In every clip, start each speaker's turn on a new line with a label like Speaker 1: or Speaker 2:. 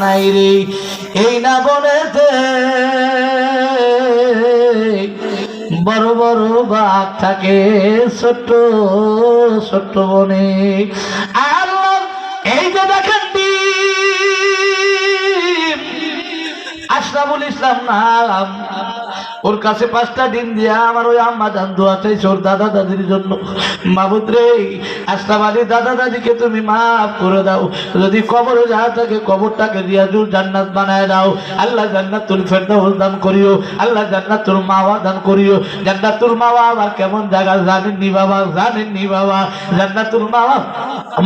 Speaker 1: নাই রে। এই না বনেতে বড় বড় বাঘ থাকে ছোট্ট ছোট্ট বনে। আর এই যে দেখেন আশরাফুল ইসলাম নাম। ওর কাছে পাঁচটা ডিম দিয়া আমার ওই আম্মা জান দোয়া চাইছে ওর দাদা দাদির জন্য। মাবুদ রে আলী, দাদা দাদিকে তুমি মাফ করে দাও। যদি কবরে যা থাকে, কবরটাকে দিয়া জুর জান্নাত বানায় দাও। আল্লাহ জান্নাতুল ফেরদাউস দান করিও, আল্লাহ জান্নাত জান্নাতুল মাওয়া দান করিও। জান্নাতুল মাওয়া আবার কেমন জায়গা জানেননি বাবা জানেননি বাবা। জান্নাতুল মাওয়া,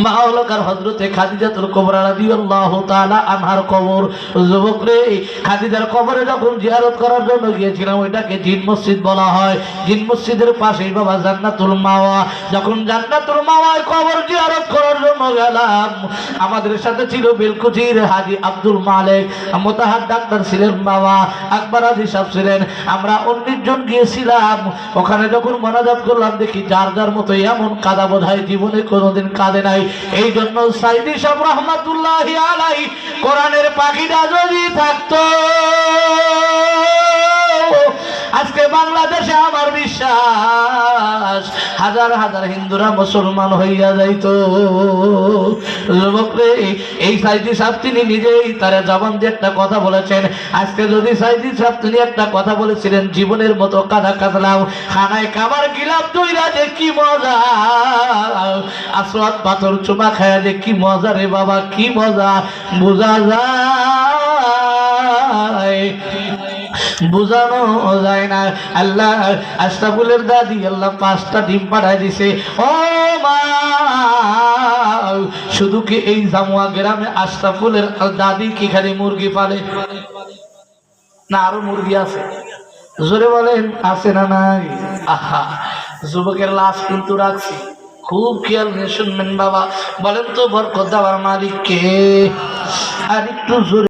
Speaker 1: মাওলাকার হজরতে খাদিজাতুল কোবরা রাদিয়াল্লাহু তাআলা আনহার কবর। যুবক রে, খাদিজার কবরে যখন জিয়ারত করার জন্য গিয়েছিলাম ওইটাকে জিন মসজিদ বলা হয়। জিন মসজিদের পাশেই বাবা জান্নাতুল মাওয়া। যখন জান্নাতুল মাওয়ায় কবর জিয়ারত করার জন্য গেলাম, আমাদের সাথে ছিল বেলকুচির হাজি আব্দুল মালিক। মোতাহার ডাক্তার ছিলেন বাবা আকবর আদি সাহেব ছিলেন। আমরা উনিশ জন গিয়েছিলাম। ওখানে যখন মনাজাত করলাম, দেখি যার যার মতো এমন কাদা বোধ হয় জীবনে কোনোদিন কাঁদে নাই। এই জন্য সাইদি সাহেব রহমাতুল্লাহ আলাই কোরআনের পাখিটা যদি থাকতো বাংলাদেশে আমার বিশ্বাস, হাজার হাজার হিন্দুরা মুসলমান হইয়া যাইতো। এই সাইদি সাহেব তিনি নিজেই তার জবান দিয়ে একটা কথা বলেছেন। আজকে যদি সাইদি সাহেব তিনি একটা কথা বলেছিলেন, জীবনের মতো কাদা কাদলাম খানায় খাবার গিলাম তৈরা যে কি মজা। আসওয়াত পাথর চুমা খায়া যে কি মজা রে বাবা, কি মজা। বোঝা যায়। বুঝানো যায় না। আল্লাহ আশরাফুলের দাদি আল্লাহ পাঁচটা ডিম পাঠায় দিছে। ও মা শুধু কি এই জামুয়া গ্রামে আশরাফুলের দাদি কি খালি মুরগি পালে? না, আরও মুরগি আছে। জোরে বলেন, আছে না নাই? আহা, যুবকের লাশ কিন্তু রাখছি। খুব খেয়াল নিয়ে শুনবেন বাবা। বলেন তো বরকত দেওয়ার মালিক কে আর একটু জোরে